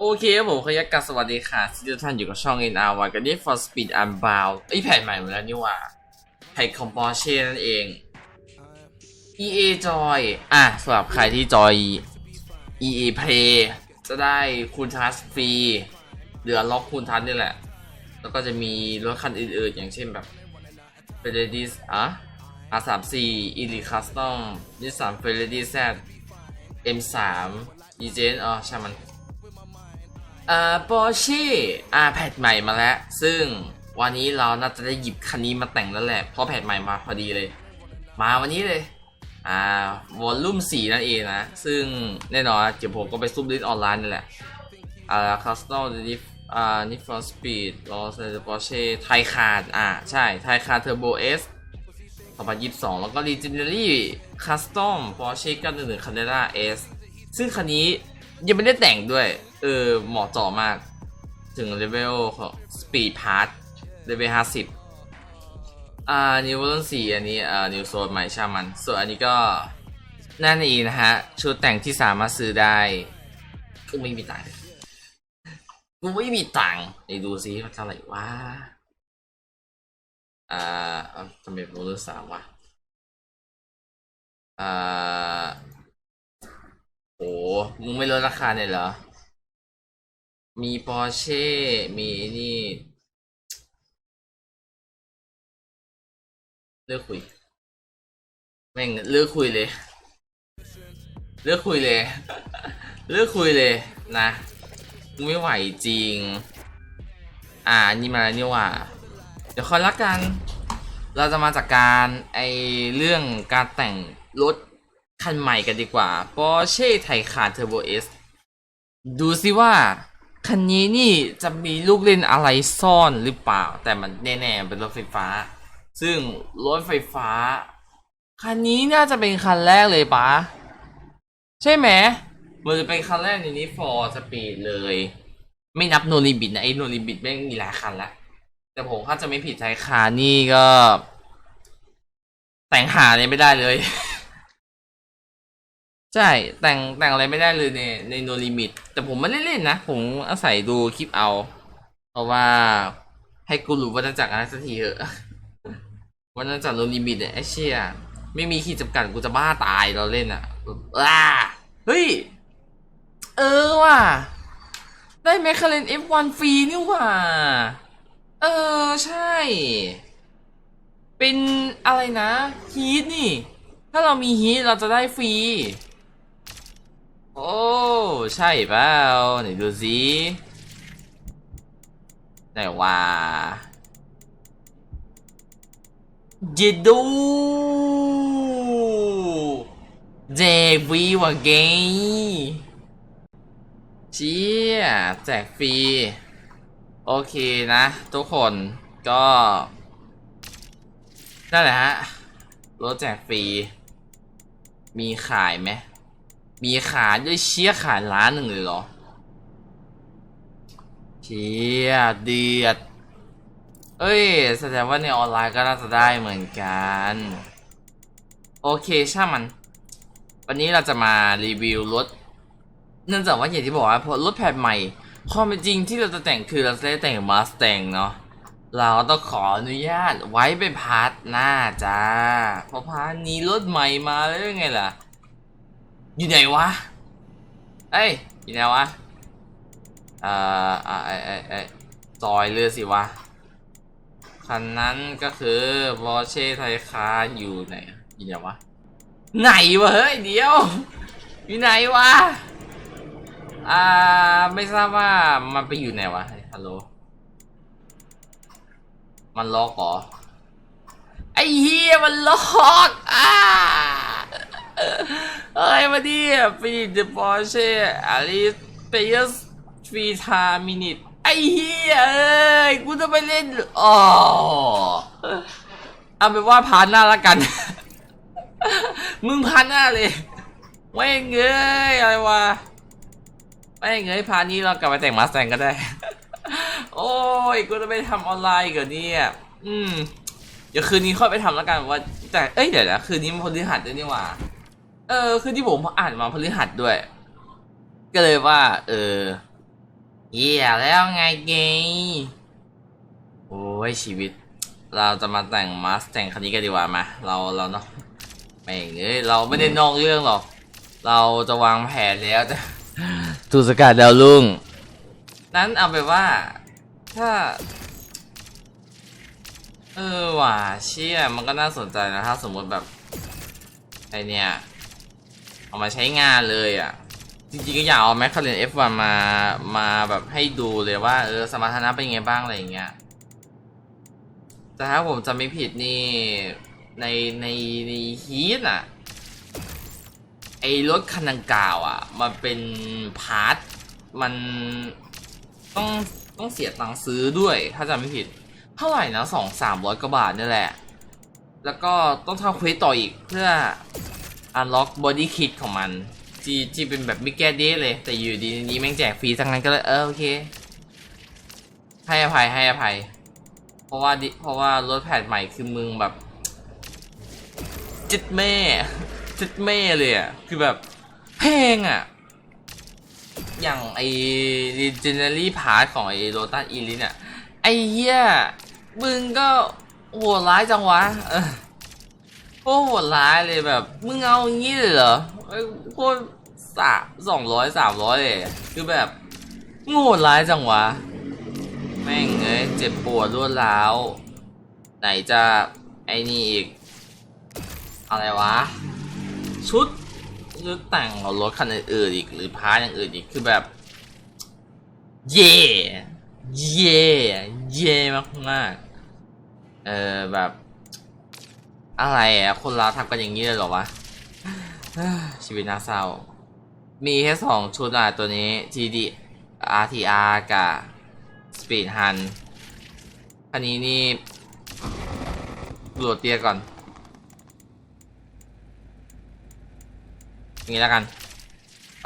โอเคครับผมขยักกัสวัสดีค่ะที่ทุกท่านอยู่กับช่อง NR วันกันนี้ For Speed Unbound ไอแผ่นใหม่หมดแล้วนี่ว่าแผ่นคอมปอเช่นั่นเอง EA Joy อะสำหรับใครที่จอย EA Play จะได้คูณทัสฟรีเหลือล็อกคูณทัสนี่แหละ แล้วก็จะมีรถคันอื่นๆ อย่างเช่นแบบ f e r r a r i อะ R34 Elite Custom Nissan Ferrari Z M3 e g e n อ๋อใช่มัน อ่าปอร์ช่อ่าแพทใหม่มาแล้ว ซึ่งวันนี้เราน่าจะได้หยิบคันนี้มาแต่งแล้วแหละ เพราะแพทใหม่มาพอดีเลย มาวันนี้เลย อ่าวอลลุ่ม4นั่นเองนะ ซึ่งแน่นอนเดี๋ยวผมก็ไปซุ่มลิสออนไลน์นี่แหละ อ่าคัสตอมนิฟอ่านิฟอร์สปีดลอสปอร์เช่ไทคาร์อ่า ใช่ ไทคาร์เทอร์โบเอส2022 แล้วก็ Legendary Custom Porsche 911 Carrera S ซึ่งคันนี้ยังไม่ได้แต่งด้วย เออเหมาะเจาะมาก ถึงเลเวลของ Speed Pass เลเวล50อ่านิวเวอร์สี่อันนี้อ่านิวโซนใหม่ช่างมัน ส่วนอันนี้ก็นั่นเองนะฮะ ชุดแต่งที่สามารถซื้อได้กูไม่มีตังค์กูไม่มีตังค์ไหนดูซิว่าเท่าไหร่วะอ่าอ้าทำไมโมเลอร์สามวะอ่าโอ้มึงไม่ลดราคาเนี่ยเหรอ มีปอร์เช่ มีนี่เลิกคุย แม่งเลิกคุยเลย เลิกคุยเลย เลิกคุยเลยนะไม่ไหวจริง อ่า นี่มาแล้วนี่ว่า เดี๋ยวคอยละกัน เราจะมาจากการไอเรื่องการแต่งรถคันใหม่กันดีกว่า Porsche Taycan Turbo S ดูสิว่า คันนี้นี่จะมีลูกเล่นอะไรซ่อนหรือเปล่า แต่มันแน่ๆเป็นรถไฟฟ้า ซึ่งรถไฟฟ้า คันนี้น่าจะเป็นคันแรกเลยปะใช่ไหมมันจะเป็นคันแรกในนี้ for speed เลย ไม่นับโนลิบิตนะไอ้โนลิบิตแม่มีหลายคันละแต่ผมถ้าจะไม่ผิดใจคานี่ก็ แต่งหาเนี่ยไม่ได้เลย ใช่แต่งแต่งอะไรไม่ได้เลยในในโนลิมิต แต่ผมไม่ได้เล่นนะ ผมอาศัยดูคลิปเอา เพราะว่าให้กูรู้ว่าจะจักรอะไรสักทีเถอะวันนั้นจัดโนลิมิตเนี่ยไอ้เชี่ยไม่มีขีดจำกัดกูจะบ้าตายเราเล่นอะว้าเฮ้ย เออว่ะ ได้แมคคาเรน F1 ฟรีนี่ว่าเออ ใช่ เป็นอะไรนะ ฮีทนี่ ถ้าเรามีฮีทเราจะได้ฟรี โอ้ ใช่เปล่าไหนดูสิไหนว่าเจดูแจกฟรีว่ะเกย์เชี่ยแจกฟรี โอเคนะ ทุกคนก็นั่นแหละฮะรถแจกฟรี มีขายไหม มีขายด้วยเชี่ยขายล้านหนึ่งเลยเหรอ เชี่ยเดือด เอ้ย แสดงว่าในออนไลน์ก็น่าจะได้เหมือนกัน โอเคช่างมัน วันนี้เราจะมารีวิวรถ เนื่องจากว่าอย่างที่บอกว่าพอรถแพทใหม่ ความเป็นจริงที่เราจะแต่งคือเราจะได้แต่งมาสแตงเนาะเราต้องขออนุญาตไว้เป็นพาร์ทหน้าจ้า เพราะพาร์ทนี้รถใหม่มาแล้วยังไงล่ะ อยู่ไหนวะเอ้ยอยู่ไหนวะเอ่ออ่าไอไอไอจอยเรือสิวะ คันนั้นก็คือวอเช่ไทยคาอยู่ไหนอยู่ไหนวะ ไหนวะเฮ้ยเดี๋ยว อยู่ไหนวะ อ่าไม่ทราบว่ามันไปอยู่ไหนวะฮัลโหล มันล็อกเหรอ ไอ้เฮียมันล็อก อ่า เอ้ยมาดิฟีดเดอะปอร์เช่อาริสเปเยสฟรีทามินิตไอ้เฮียเอ้ยกูจะไปเล่นอ๋อเอาเป็นว่าพานหน้าละกัน มึงพานหน้าเลยไม่เงยอะไรวะไม่เงยพานนี้เรากลับไปแต่งมาสแต่งก็ได้ โอ้ยกูจะไปทำออนไลน์กับเนี่ยอืมเดี๋ยวคืนนี้ค่อยไปทำแล้วกันว่าแต่เอ้ยเดี๋ยวนะคืนนี้มันพฤหัสด้วยนี่หว่า เออ คือที่ผมอ่านมาพฤหัสด้วย ก็เลยว่า เออเหี้ยแล้วไงเกยโอ้ยชีวิต เราจะมาแต่งมาสแต่งคันนี้กันดีกว่ามา เราเราเนาะไม่งเอ้ยเราไม่ได้นอกเรื่องหรอก เราจะวางแผนแล้วแต่ถูกสกัดดาวลุงนั้นเอาไปนว่า ถ้า เออว่ะเชี่ยมันก็น่าสนใจนะถ้าสมมติแบบไอเนี่ย เอามาใช้งานเลยอะ จริงๆก็อยากเอาแมคคาเรน F1 มามาแบบให้ดูเลยว่าเออสมรรถนะเป็นไงบ้างอะไรอย่างเงี้ยแต่ถ้าผมจำไม่ผิดนี่ในในในฮีทอะไอรถคันดังกล่าวอะมันเป็นพาร์ทมันต้องต้องเสียตังค์ซื้อด้วย ถ้าจำไม่ผิดเท่าไหร่นะสองสามร้อยกว่าบาทนี่แหละ แล้วก็ต้องทำเควสต่ออีกเพื่อ unlock body kit ของมันที่ที่เป็นแบบไม่แก้เดทเลย แต่อยู่ดีนี้แม่งแจกฟรีทั้งนั้นก็เลยเออโอเค ให้อภัยให้อภัย เพราะว่าดิเพราะว่ารถแพดใหม่คือมึงแบบจิตแม่จิตแม่เลยอะคือแบบแพงอะ อย่างไอ้ legendary part ของไอ้ lotus elite อะไอเหี้ยมึงก็โหดร้ายจังวะเออ โคตรโหดร้ายเลยแบบ มึงเอาอย่างงี้เลยเหรอเอ้ยโคตรสะสองร้อยสามร้อยเลยคือแบบมึงโหดร้ายจังวะ แม่งเอ้ยเจ็บปวดรวดร้าว ไหนจะไอ้นี่อีก อะไรวะ ชุดหรือแต่งของรถคันอื่นอีก หรือพาร์ทอย่างอื่นอีกคือแบบ เย่เย่เย่มากมากเออแบบ อะไรอะ คนเราทำกันอย่างนี้เลยเหรอวะ ชีวิตน่าเศร้า มีแค่สองชุดอะตัวนี้ TD RTR กับ Speed Hunt คันนี้นี่โหลดเตียก่อนอย่างนี้แล้วกัน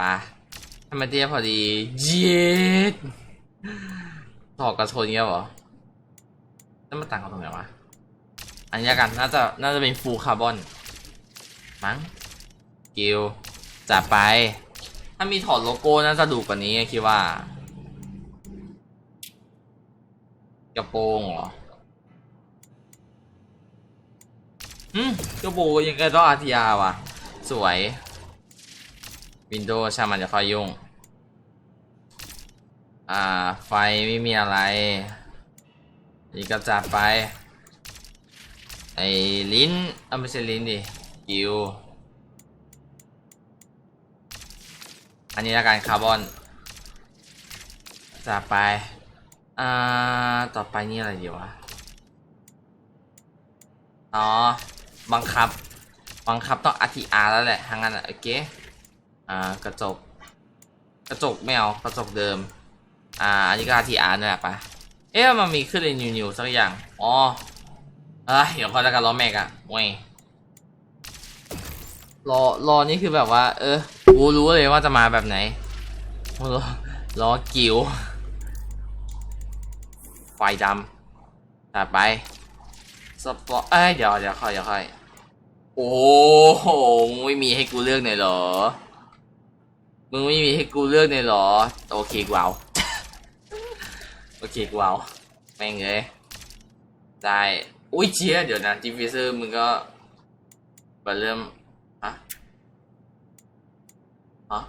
ปะทำไมเตี้ยพอดี เย็ดถอดกระโชนเงี้ยเหรอแล้วมาต่างกันตรงไหนวะ อันนี้กันน่าจะน่าจะเป็นฟูคาร์บอนมั้งกิลจัดไป ถ้ามีถอดโลโก้น่าจะดูกว่านี้คิดว่ากระโปรงเหรออืมกระโปรงยังไงต้องอาทีอาว่ะ สวยวินโดว์ช่างมันจะคอยยุ่ง อ่า ไฟไม่มีอะไร นี่ก็จัดไป ไอ้ลิ้นเอาไม่ใช่ลิ้นดิกิวอันนี้ละกันคาร์บอนจัดไปอ่าต่อไปนี่อะไรดีวะอ๋อบังคับบังคับต้อง RTR แล้วแหละทางนั้นอะโอเคอ่ากระจกกระจกไม่เอากระจกเดิมอ่าอันนี้ก็ RTR นี่นแหละปะเอ๊ะมันมีขึ้นในนิวนิวสักอย่างอ๋อ เอ้ยเดี๋ยวคอยแล้วกันล้อแม็กอะเว้ยรอรอนี่คือแบบว่า เออกูรู้เลยว่าจะมาแบบไหนรอรอกิวไฟดำตัดไปสปอร์เอ้ยเดี๋ยวเดี๋ยวค่อยเดี๋ยวค่อยโอ้โหไม่มีให้กูเลือกหน่อยเหรอมึงไม่มีให้กูเลือกหน่ยเหรอ โอเคกูเอาโอเคกูเอาแม่งเลยได้ อุ้ยเชียเดี๋ยวนะจิฟฟิเซอร์มึงก็มาเริ่มฮะฮะ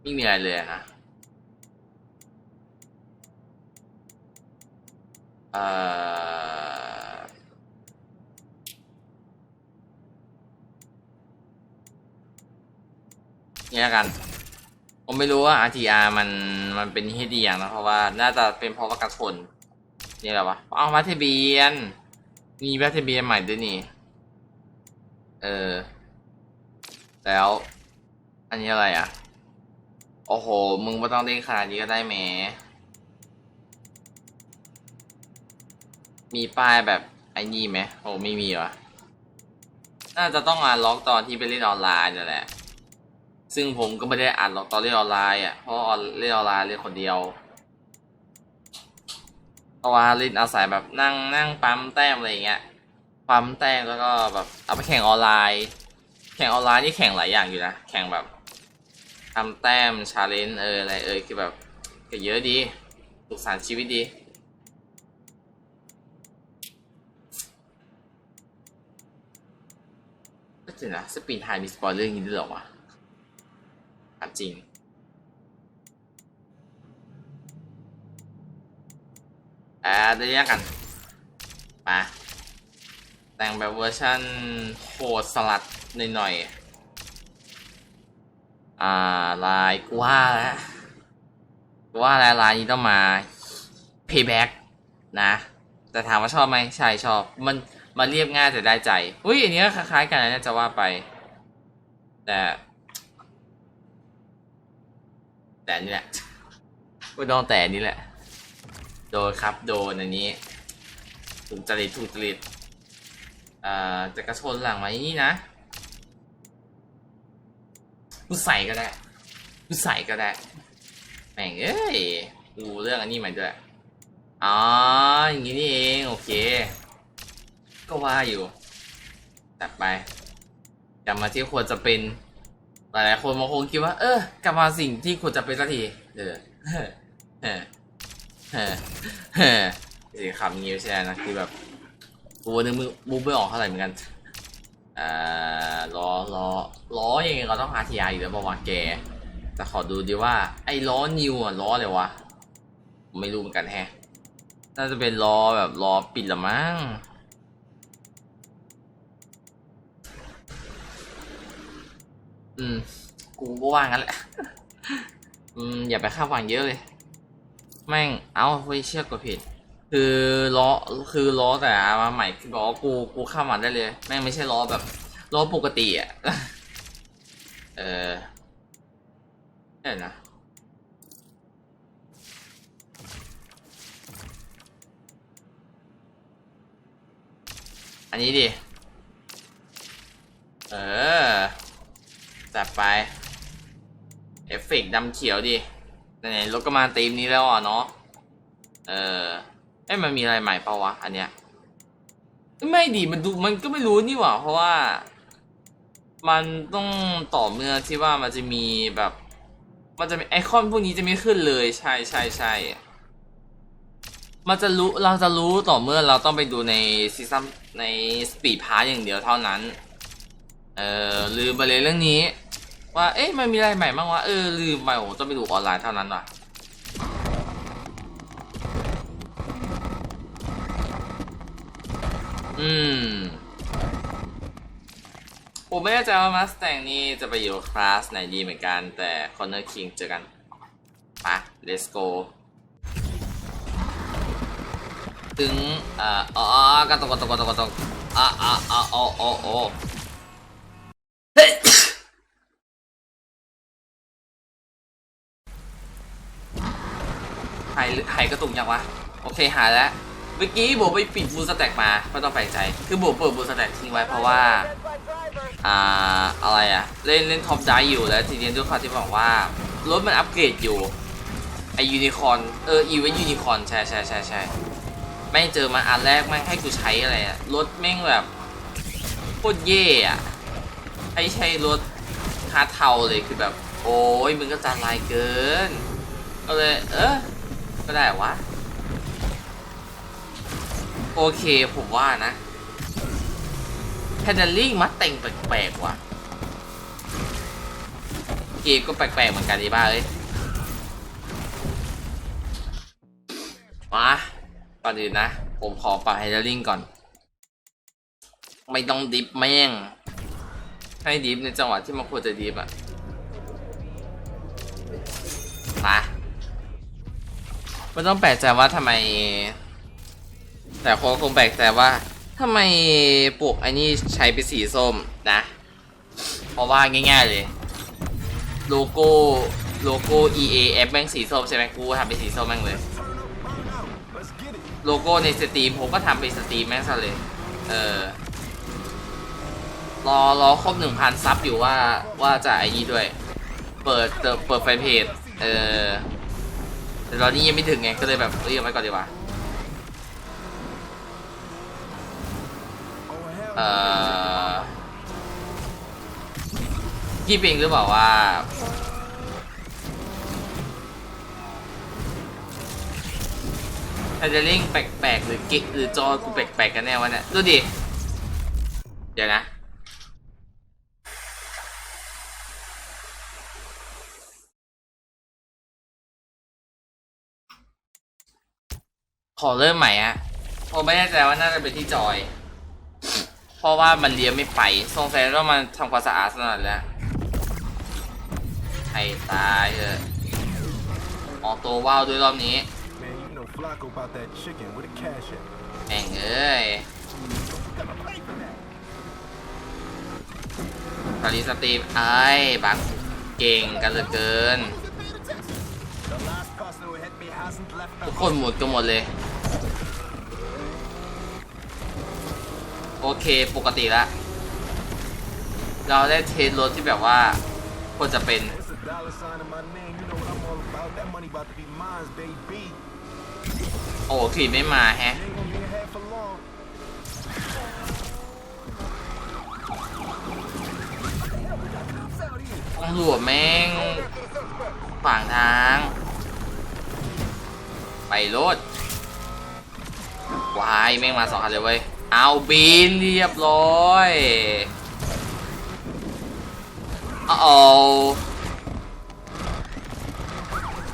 ไม่มีอะไรเลยอะนะเอ่อเนี่ยกัน ผมไม่รู้ว่า RTR มันมันเป็นที่ดีอย่างนะเพราะว่าน่าจะเป็นเพราะว่ากระชน นี่แหละวะเอาวัตทะเบียน มีวัตทะเบียนใหม่ด้วยนี่ เออ แล้ว อันนี้อะไรอะ โอ้โห มึงไม่ต้องเล่นขนาดนี้ก็ได้แหม มีป้ายแบบไอ้นี่ไหมโอ้ไม่มีวะน่าจะต้องอ่านล็อกตอนที่ไปเล่นออนไลน์นั่นแหละ ซึ่งผมก็ไม่ได้อ่านล็อกตอนเล่นออนไลน์อะ เพราะออนเล่นออนไลน์เล่นคนเดียว เพราะว่าล่นอาศัยแบบนั่งนั่งปั๊มแต้มอะไรอย่างเงี้ยปั๊มแต้มแล้วก็แบบเอาไปแข่งออนไลน์ แข่งออนไลน์นี่แข่งหลายอย่างอยู่นะแข่งแบบทำแต้มชาเลนจ์เอออะไรเออคือแบบก็เยอะดีสุขสันต์ชีวิตดีก็จริงนะสปีนไทยมีสปอยเลอร์อย่างนี้ด้วยหรอวะถามจริง อ่าเดี๋ยวแยกกันมาแต่งแบบเวอร์ชันโหดสลัดหน่อยๆ อ่า ลายกูว่าแล้วกูว่าแล้วลายนี้ต้องมา payback นะ แต่ถามว่าชอบไหมใช่ชอบ มันมันเรียบง่ายแต่ได้ใจอุ้ยอันนี้ก็คล้ายๆกันนะจะว่าไป แต่ แต่นี่แหละไม่ต้องแต่นนี้แหละ โดนครับโดนอันนี้ถูกจริตถูกจริตเอ่อจะกระชนหลังไว้นี่นะกูใส่ก็ได้กูใส่ก็ได้แม่งเอ้ยดูเรื่องอันนี้ม่ด้วยอ๋ออย่างนี้นี่เองโอเค ก็ว่าอยู่ตัดไปกลับมาที่ควรจะเป็นหลายๆคนบางคนคิดว่า เออกลับมาสิ่งที่ควรจะเป็นสักทีเออ เออเออเฮ้เฮ้สิคำนี้ใช่ไหมนะคือแบบกูนึกมือมูไม่ออกเท่าไหร่เหมือนกันอ่าล้อล้อล้อยังไงเราต้อง RTR อยู่แล้วบอกว่าแกแต่ขอดูดีว่า ไอ้ล้อนิวอะล้ออะไรวะไม่รู้เหมือนกันแฮะน่าจะเป็นล้อแบบล้อปิดละมั้งอืมกูก็ว่างั้นแหละ อืมอย่าไปคาดหวังเยอะเลย แม่งเอาเฮ้ยเชือกกดผิด คือล้อคือล้อแต่มาใหม่คือกูกูข้ามมันได้เลย แม่งไม่ใช่ล้อแบบล้อปกติอะเออเดี๋ยวนะอันนี้ดิ เออจัดไป เอฟเฟกต์ดำเขียวดิ ไหนๆรถก็มาตีมนี้แล้วอะเนาะ เออเอ้มันมีอะไรใหม่เปล่าวะ อันเนี้ย ไม่ดีมันดูมันก็ไม่รู้นี่หว่า เพราะว่า มันต้องต่อเมื่อที่ว่ามันจะมีแบบ มันจะมีไอคอนพวกนี้จะไม่ขึ้นเลย ใช่ใช่ใช่มันจะรู้เราจะรู้ต่อเมื่อเราต้องไปดูในซีซั่นในสปีดพาร์อย่างเดียวเท่านั้น เออลืมไปเลยเรื่องนี้ ว่า เอ๊ะมันมีอะไรใหม่บ้างวะ เออ ลืมไปโอ้ต้องไปดูออนไลน์เท่านั้นว่ะอืม ผมไม่แน่ใจว่ามาส t ต n นี่จะไปอยู่คลาสไหนดีเหมือนกัน แต่ Corner King เจอกันไป let's go ถึงอ่ออ๋อกระตกกระตกกระตกกระตกอะอะอะโอ้โอ้โอ้เฮ้ย หายหายกระตุกยังวะ โอเคหายแล้ว เมื่อกี้โบไปปิดบูสแต็กมาไม่ต้องแปลกใจ คือโบเปิดบูสแต็กทิ้งไว้เพราะว่า อ่า อะไรอะเล่นเล่นท็อปได้อยู่แล้วทีนี้ด้วยความที่บอกว่ารถมันอัปเกรดอยู่ ไอยูนิคอนเอออีเวนต์ยูนิคอนใช่ใช่ใช่ใช่ไม่เจอมาอันแรกแม่งให้กูใช้อะไรอะรถแม่งแบบโคตรเย่อะให้ใช้รถฮาร์เทาเลยคือแบบ โอ้ยมึงก็จานลายเกินก็เลยเออ ก็ได้วะ โอเคผมว่านะแฮนด์ลิงมัดแต่งแปลกๆว่ะ เกมก็แปลกๆเหมือนกันดีบ้าเลยมาก่อนอื่นนะ ผมขอปรับแฮนด์ลิงก่อน ไม่ต้องดิฟแม่ง ให้ดิฟในจังหวะที่มันควรจะดิฟอะมา ไม่ต้องแปลกใจว่าทำไม แต่คนคงแปลกใจว่าทำไมปวกไอ้นี่ใช้เป็นสีส้มนะ เพราะว่าง่าย ๆ เลย โลโก้โลโก้ EA F แม่งสีส้มใช่ไหมกูทำเป็นสีส้มแม่งเลย โลโก้ในสตรีมผมก็ทำเป็นสตรีมแม่งซะเลย เออรอรอครบหนึ่งพันซับอยู่ว่าว่าจะไอ้นี่ด้วย เปิดเปิดเปิดแฟนเพจเออ แต่ตอนนี้ยังไม่ถึงไงก็เลยแบบเรียกไว้ก่อนดีกว่าเอ่อพี่ปิงหรือเปล่าว่าไฮเดอร์ลิงแปลกๆหรือกิหรือจอกูแปลกๆกันแน่วะเนี่ยดูดิ เดี๋ยวนะ ขอเริ่มใหม่อะผมไม่แน่ใจว่าน่าจะเป็นที่จอย เพราะว่ามันเลี้ยงไม่ไปสงสัยว่ามันทำความสะอาดสนั่นแล้วให้ตายเถอะออกตัวว่าวด้วยรอบนี้ แม่งเอ้ยตอนนี้สตรีมไอ้บางเก่งกันเหลือเกิน ทุกคนหมดกันหมดเลย โอเคปกติละเราได้เทสรถที่แบบว่าควรจะเป็น It's a dollar sign in my name. You know what I'm all about. That money about to be mine, baby. โอ้ขีดไม่มาแฮะ You ain't gonna be ahead for long. ตำรวจแม่งขวางทาง ไปรถวายแม่งมาสองคันเลยเว้ย เอาบินเรียบร้อยอ้าว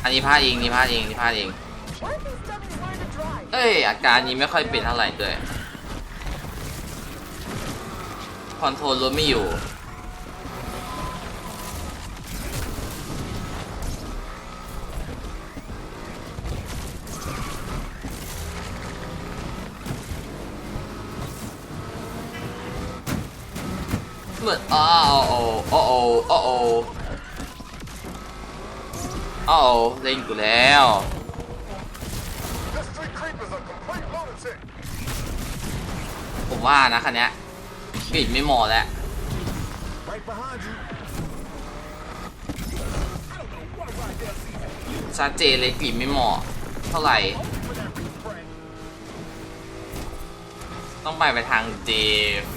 อันนี้พลาดเองนี่พลาดเองนี่พลาดเองเอ้ยอาการนี้ไม่ค่อยเป็นเท่าไหร่ด้วยคอนโทรลรถไม่อยู่ เหมือนอ้าวโอ้โอ้โอ้โอ้โอ้โอ้เล่นกูแล้วผมว่านะคันนี้ยกลิ่นไม่เหมาะแล้ว Right ชัดเจนเลยกลิ่นไม่เหมาะ เท่าไหร่ ต้องไปไปทางเดฟ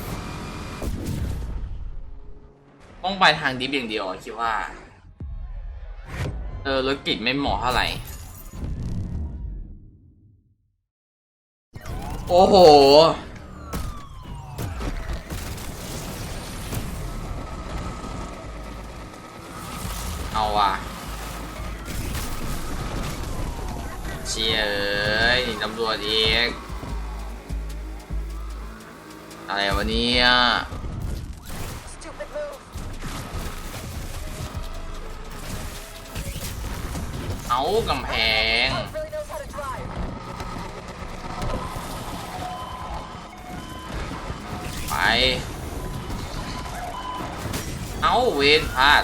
ต้องไปทางดิฟอย่างเดียวคิดว่า เออรถกลิ่นไม่เหมาะเท่าไหร่ โอ้โห เอาว่ะเชียเอ้ยหนีตำรวจอีกอะไรวะเนี่ย เอากำแพง Alex really knows how to drive. ไป เอาเวนพลาด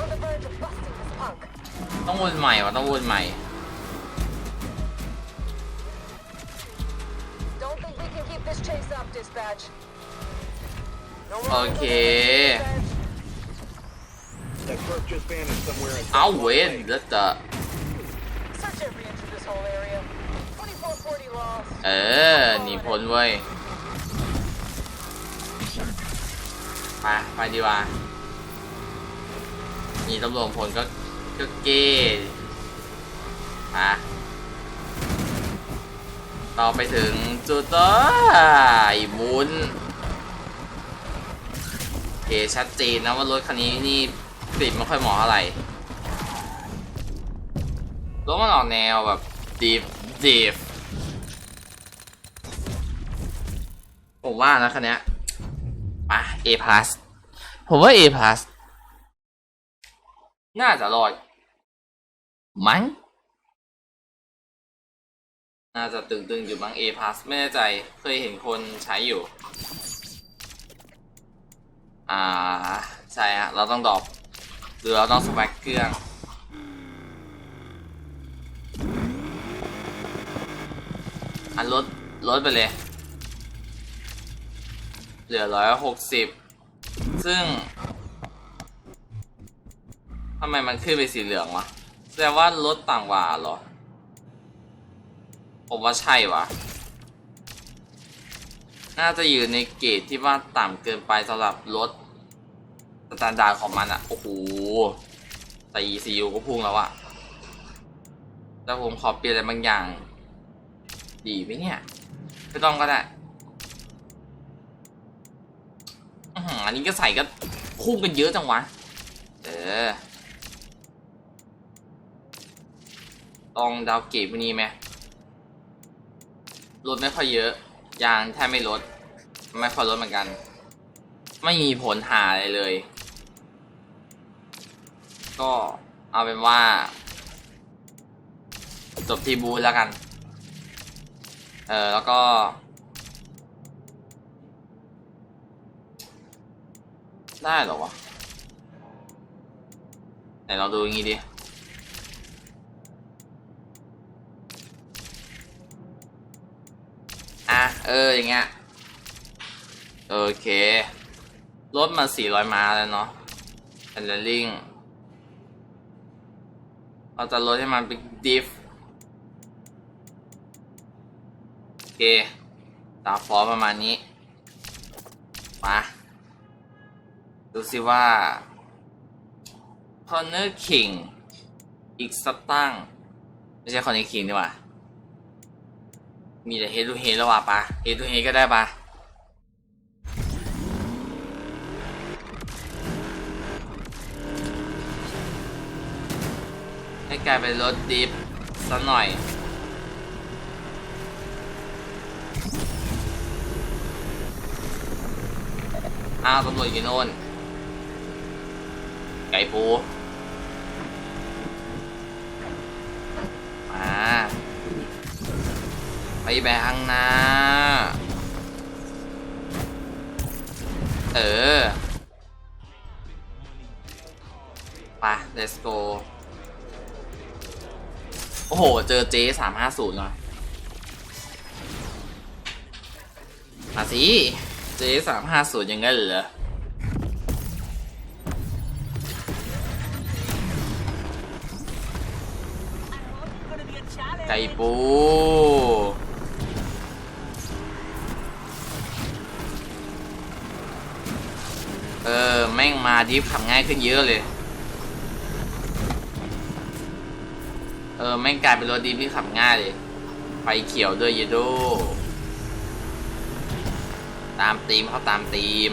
On the verge of busting this punk. ต้องวนใหม่วะต้องวนใหม่ Don't think we can That clerk just vanished somewhere in เอาเวนแล้วจะ Search every inch of this whole area. 2440 lost. เออหนีพ้นเว้ยไปไปดีกว่าหนีตำรวจพ้นก็ก็เก้ไปต่อไปถึงจุดต่ออีหมุนโอเคชัดเจนนะว่ารถคันนี้นี่ ติดไม่ค่อยเหมาะเท่าไรรถมันออกแนวแบบดีฟดีฟผมว่านะคันนี้ยอะ A plus ผมว่า A plus น่าจะรอดมั้งน่าจะตึงๆอยู่มั้ง A plus ไม่แน่ใจเคยเห็นคนใช้อยู่ อ่า ใช่ฮะเราต้องดรอป หรือเราต้องสวักเครื่องอันลดลดไปเลย เหลือร้อยหกสิบซึ่งทำไมมันขึ้นไปสีเหลืองวะแสดงว่ารถต่างกว่าเหรอ ผมว่าใช่วะน่าจะอยู่ในเกรดที่ว่าต่ำเกินไปสำหรับรถ แตนดาร์ดของมันอะโอ้โหแต่ ECU ก็พุ่งแล้วอะแต่ผมขอเปลี่ยนอะไรบางอย่าง ดีไหมเนี่ยไม่ต้องก็ได้อันนี้ก็ใส่ก็คู่กันเยอะจังวะ เออลองดาวเกตพวกนี้ไหมลดไม่ค่อยเยอะ ยางแทบไม่ลด ไม่ค่อยลดเหมือนกัน ไม่มีผลหาอะไรเลย ก็เอาเป็นว่า จบที่บูธแล้วกัน เออแล้วก็ได้หรอวะไหนเราดูอย่างงี้ดิ อะ เออ อย่างเงี้ย โอเค รถมา 400 ม้าแล้วเนาะแอนเดอร์ลิง เราจะลดให้มันเป็นดิฟโอเคตาฟอร์ประมาณนี้ มา ดูสิว่า Corner King อีกสักตั้ง ไม่ใช่ Corner King ดีกว่า มีแต่ Head to Head แล้วว่ะปะ Head to Head ก็ได้ปะ ให้กลายเป็นรถดิฟสักหน่อย อ้าวตำรวจอยู่โน่น ไก่ปูมาไปไปข้างหน้า เออ ไป let's go โอ้โห เจอเจสามห้าศูนย์ว่ะมาสิ เจสามห้าศูนย์ยังไงเหรอไก่ปูเออ แม่งมาดิฟขับง่ายขึ้นเยอะเลย ออแม่งกลายเป็นรถดีพี่ขับง่ายเลย ไฟเขียวด้วยเยโด ตามตีมเขาตามตีม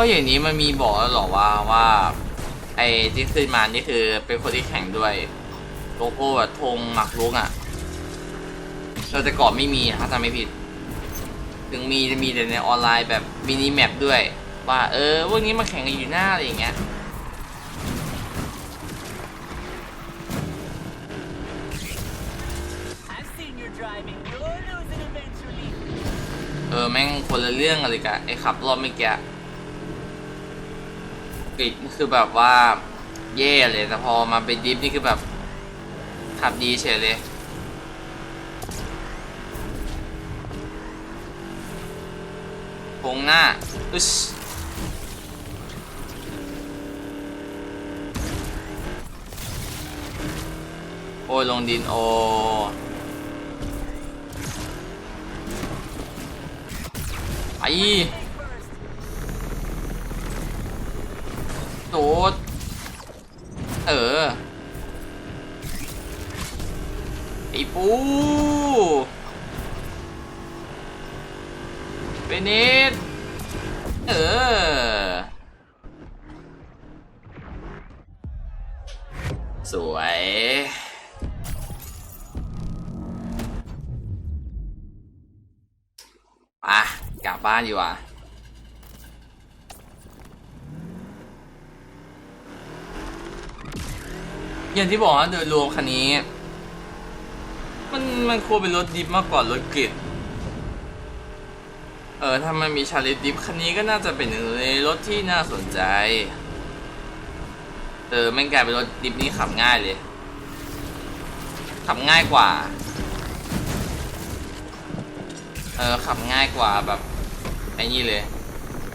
เอ้อย่างนี้มันมีบอกแล้วหรอว่าว่า ไอ้ที่ขึ้นมานี่คือเป็นคนที่แข่งด้วยโลโก้แบบธงหมักรุกอะเราแต่ก่อนไม่มีถ้าจำไม่ผิด ถึงมีจะมีแต่ในออนไลน์แบบมินิแมปด้วย ว่าเออพวกนี้มาแข่งกันอยู่หน้าอะไรอย่างเงี้ยเออแม่งคนละเรื่องอะไรกันไอ้ขับรอบเมื่อกี้ กริดคือแบบว่าแย่เลยแต่พอมาเป็นดิฟนี่คือแบบขับดีเฉยเลยโค้งหน้าอึชโอ้ยลงดินโอไป โดดเออไอ้ปู อย่างที่บอกนะโดยรวมคันนี้ มันมันควรเป็นรถดิฟมากกว่ารถกริดเออถ้ามันมีชาลิดิฟคันนี้ก็น่าจะเป็นหนึ่งในรถที่น่าสนใจ เออแม่งกลายเป็นรถดิฟนี่ขับง่ายเลย ขับง่ายกว่า เออขับง่ายกว่าแบบไอ้นี่เลย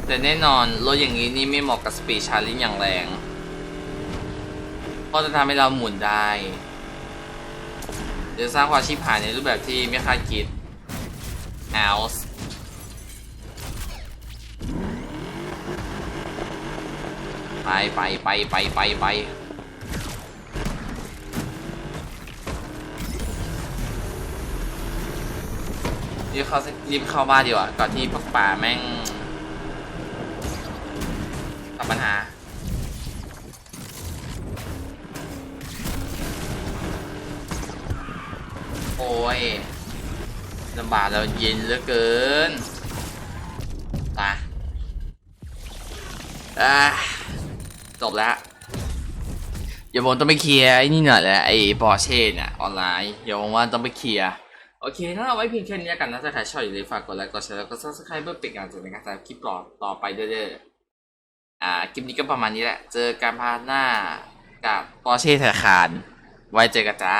แต่แน่นอนรถอย่างนี้นี่ไม่เหมาะกับสปีดชาลิงอย่างแรง เพราจะทำให้เราหมุนได้จะสร้างความชิบหายในรูปแบบที่ไม่คาดคิด House ไปไปไปไปไปไปรีบเข้ารีบเข้าบ้านดีกว่าก่อนที่พวกป่าแม่งตับปัญหา โอ้ยลำบากแล้วเย็นเหลือเกินไปอะจบแล้วเดี๋ยวผมต้องไปเคลียร์ไอ้นี่หน่อยแหละไอ้บอเช่เนี่ยออนไลน์เดี๋ยวผมว่าต้องไปเคลียร์โอเคถ้าเอาไว้เพียงแค่นี้กันนะถ้าใครชอบอย่าลืมฝากกดไลค์กดแชร์แล้วก็ subscribe เพื่อเป็นกำลังใจในการทำคลิปต่อต่อไปเรื่อยๆอ่าคลิปนี้ก็ประมาณนี้แหละ เจอกันพาร์ทหน้ากับปอเช่ธนาคารไว้เจอกันจ้า